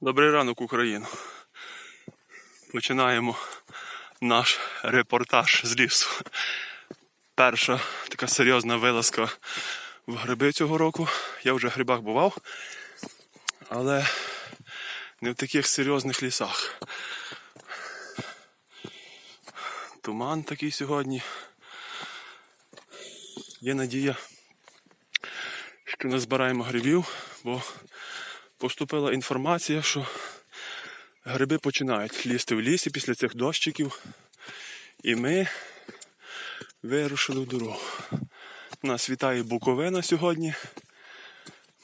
Добрий ранок, Україна. Починаємо наш репортаж з лісу. Перша така серйозна вилазка в гриби цього року. Я вже в грибах бував, але не в таких серйозних лісах. Туман такий сьогодні. Є надія, що не збираємо грибів, бо поступила інформація, що гриби починають лізти в лісі після цих дощиків. І ми вирушили в дорогу. Нас вітає Буковина сьогодні.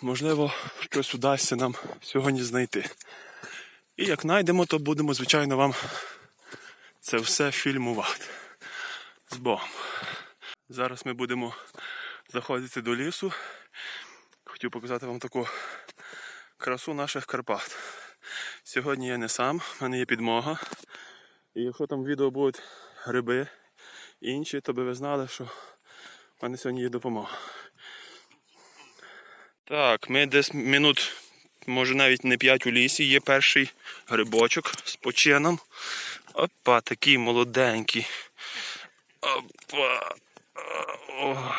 Можливо, щось вдасться нам сьогодні знайти. І як знайдемо, то будемо, звичайно, вам це все фільмувати. З Богом. Зараз ми будемо заходити до лісу. Хотів показати вам таку красу наших Карпат. Сьогодні я не сам, в мене є підмога. І якщо там відео будуть гриби інші, то би ви знали, що в мене сьогодні є допомога. Так, ми десь минут, може навіть не 5 у лісі, є перший грибочок з почином. Опа, такий молоденький. Опа. О.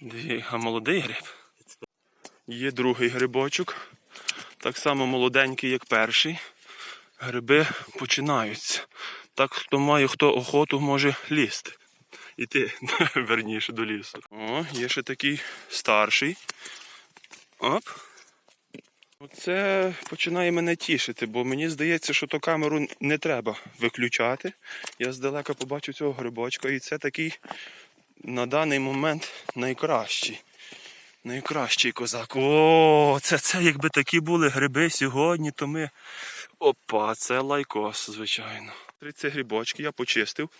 Дві, а молодий гриб. Є другий грибочок. Так само молоденький, як перший. Гриби починаються. Так, хто має хто охоту, може лізти. Іти верніше до лісу. О, є ще такий старший. Оп. Оце починає мене тішити, бо мені здається, що то камеру не треба виключати. Я здалека побачу цього грибочка, і це такий на даний момент найкращий. Найкращий козак. О, це, це якби такі були гриби сьогодні, то ми. Опа, це лайкос, звичайно. 30 грибочки я почистив.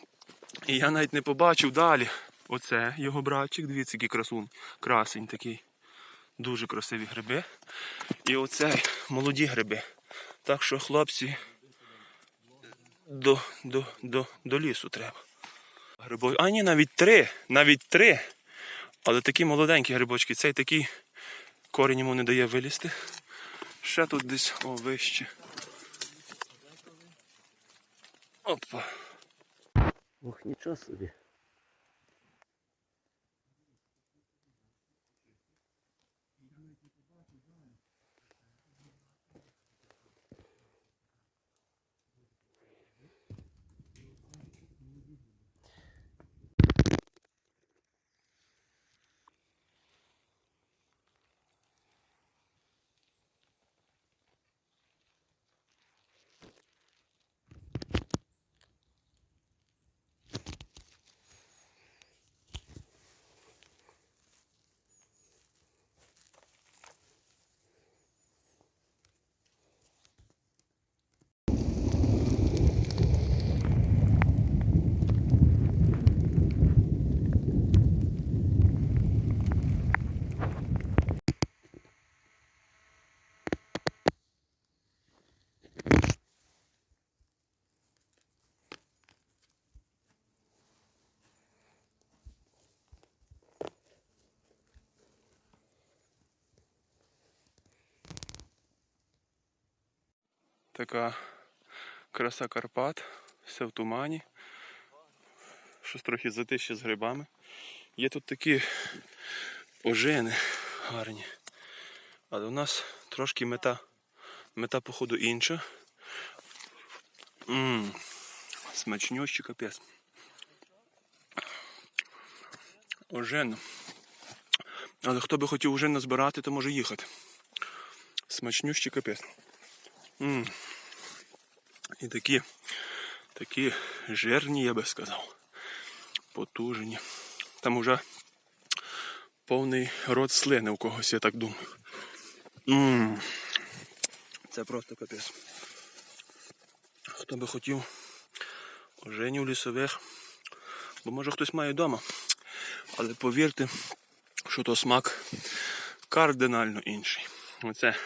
І я навіть не побачив далі. Оце його братчик, дивіться, який красун. Красень такий. Дуже красиві гриби. І оце молоді гриби. Так що, хлопці, до, до, до, до лісу треба. Грибо... А ні, навіть три. Навіть три. Але такі молоденькі грибочки, цей такий корінь йому не дає вилізти. Ще тут десь о, вище. Опа. Ох, нічого собі. Така краса Карпат, все в тумані. Щось трохи затище з грибами. Є тут такі ожини гарні. Але у нас трошки мета, мета походу інша. Ммм, смачнющий капець. Ожин. Але хто би хотів ожин назбирати, то може їхати. Смачнющий капець. М. І такі, такі жирні, я би сказав. Потужні. Там уже повний рот слини у когось, я так думаю. М. Це просто капець. Хто би хотів оженів лісових, бо може хтось має вдома. Але повірте, що то смак кардинально інший. Оце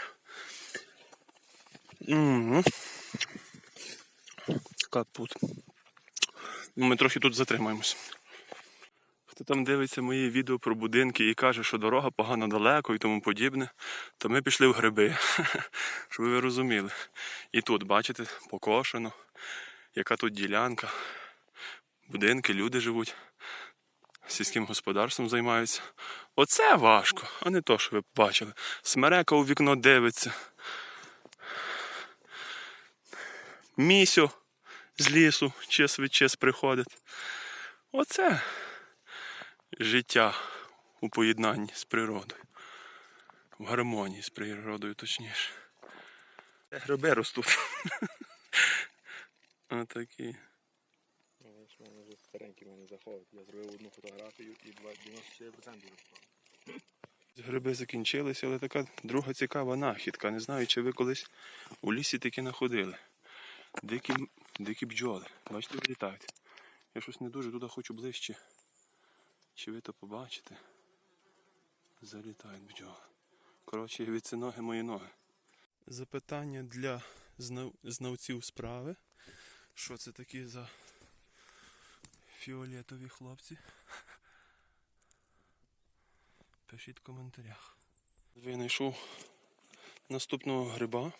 Угу. Капут. Ну, Ми трохи тут затримаємось. Хто там дивиться мої відео про будинки і каже, що дорога погано далеко і тому подібне, то ми пішли в гриби, щоб ви розуміли. І тут, бачите, покошено, яка тут ділянка, будинки, люди живуть, сільським господарством займаються. Оце важко, а не то, що ви бачили. Смерека у вікно дивиться. Місю з лісу час від час приходить. Оце життя у поєднанні з природою. В гармонії з природою, точніше. Гриби ростуть. Отакі. В мене вже старенькі мене заходять. Я зробив одну фотографію і два- 94% розпав. Гриби закінчилися, але така друга цікава нахідка. Не знаю, чи ви колись у лісі такі знаходили. Дикі, дикі бджоли. Бачите, вилітають. Я щось не дуже туди хочу ближче. Чи ви то побачите? Залітають бджоли. Коротше, від це ноги мої ноги. Запитання для знав... знавців справи. Що це такі за фіолетові хлопці? Пишіть в коментарях. Винайшов наступного гриба.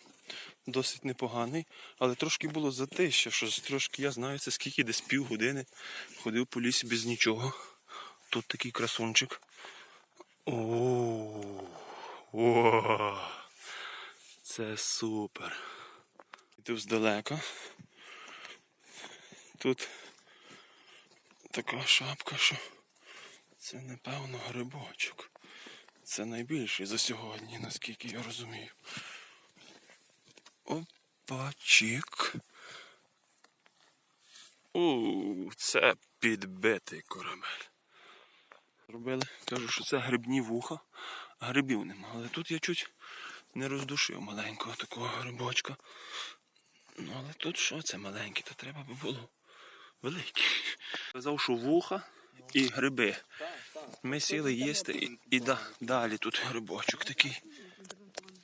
Досить непоганий, але трошки було затища, що трошки я знаю, це скільки десь півгодини ходив по лісі без нічого. Тут такий красунчик. О, о, це супер. Йду здалека. Тут така шапка, що це напевно грибочок. Це найбільший за сьогодні, наскільки я розумію. Опачик. У, це підбитий корабель. Зробили, кажу, що це грибні вуха, грибів нема. Але тут я чуть не роздушив маленького такого грибочка. Ну, але тут що це маленьке, то треба би було велике. Казав, що вуха і гриби. Ми сіли їсти і, і да, далі тут грибочок такий.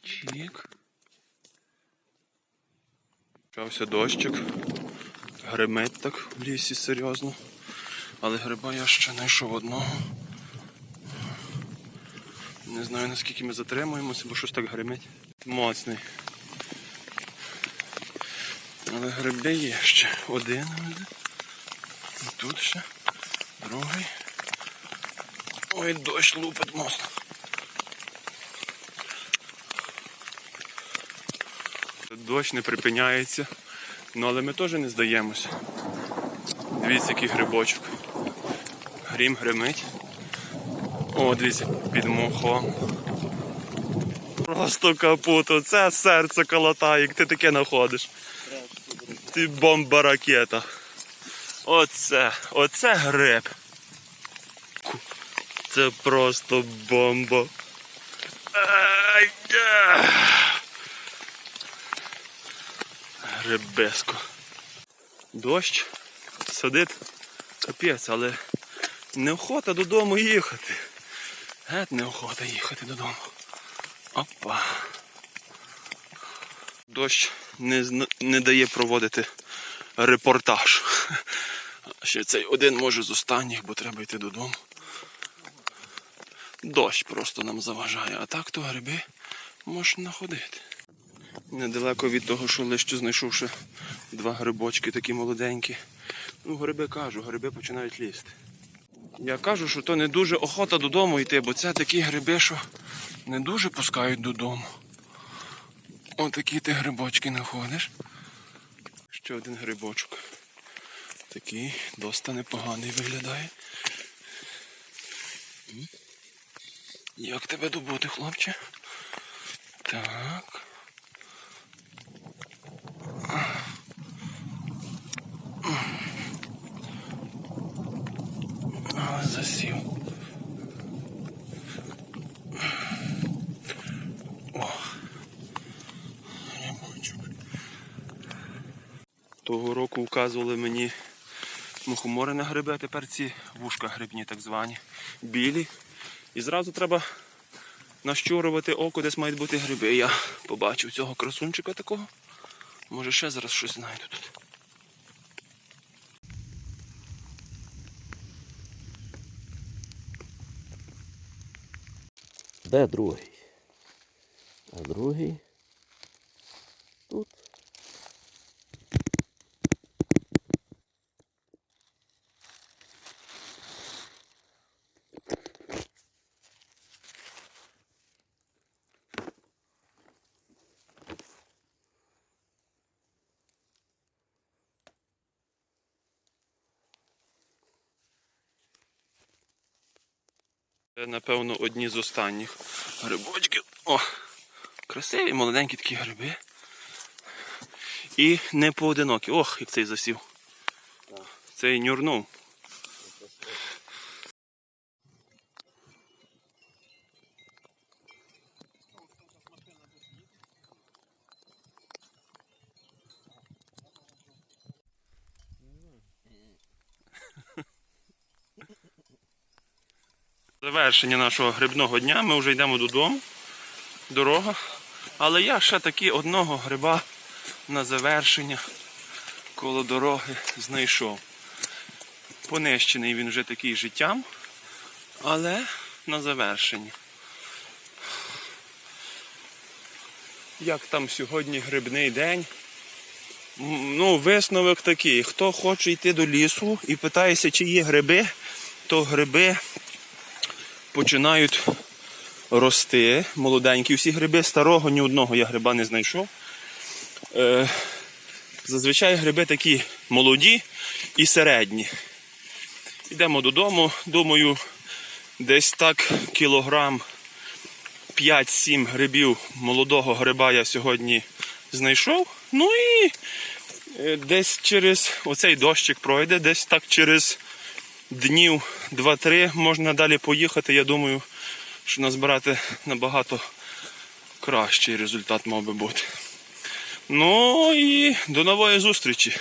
Чік. Почався дощик. Гримить так в лісі серйозно. Але гриба я ще знайшов одного. Не знаю наскільки ми затримуємося, бо щось так гримить. Моцний. Але гриби є ще. Один. І тут ще. Другий. Ой, дощ лупить моцно. Дощ не припиняється. Ну але ми теж не здаємося. Дивіться, який грибочок. Грім гримить. О, дивіться, під мохом. Просто капут, оце серце колотає, як ти таке знаходиш. Ти бомба ракета. Оце, оце гриб. Це просто бомба. Ай, Дощ садить капець, але неохота додому їхати. Геть неохота їхати додому. Опа. Дощ не, не дає проводити репортаж. Ще цей один може з останніх, бо треба йти додому. Дощ просто нам заважає, а так то гриби можна знаходити. Недалеко від того, що лише знайшовши два грибочки такі молоденькі. Ну, гриби кажу, гриби починають лізти. Я кажу, що то не дуже охота додому йти, бо це такі гриби, що не дуже пускають додому. Отакі ти грибочки знаходиш. Ще один грибочок. Такий доста непоганий виглядає. Як тебе добути, хлопче? Так. А, засів. О. Того року вказували мені мухомори на гриби, а тепер ці вушка грибні так звані. Білі. І зразу треба нащурувати око, десь мають бути гриби. Я побачив цього красунчика такого. Може ще зараз щось знайду тут. Де другий? А другий? Це, напевно, одні з останніх грибочків. О! Красиві, молоденькі такі гриби. І не поодинокі. Ох, як цей засів. Цей нюрнув. Завершення нашого грибного дня. Ми вже йдемо додому. Дорога. Але я ще таки одного гриба на завершення коло дороги знайшов. Понищений він вже такий життям, але на завершення. Як там сьогодні грибний день? Ну, висновок такий. Хто хоче йти до лісу і питається, чи є гриби, то гриби починають рости. Молоденькі всі гриби, старого ні одного я гриба не знайшов. Е, зазвичай гриби такі молоді і середні. Йдемо додому, думаю, десь так кілограм 5-7 грибів молодого гриба я сьогодні знайшов. Ну і е, десь через оцей дощик пройде, десь так через днів 2-3 можна далі поїхати. Я думаю, що назбирати набагато кращий результат мав би бути. Ну і до нової зустрічі.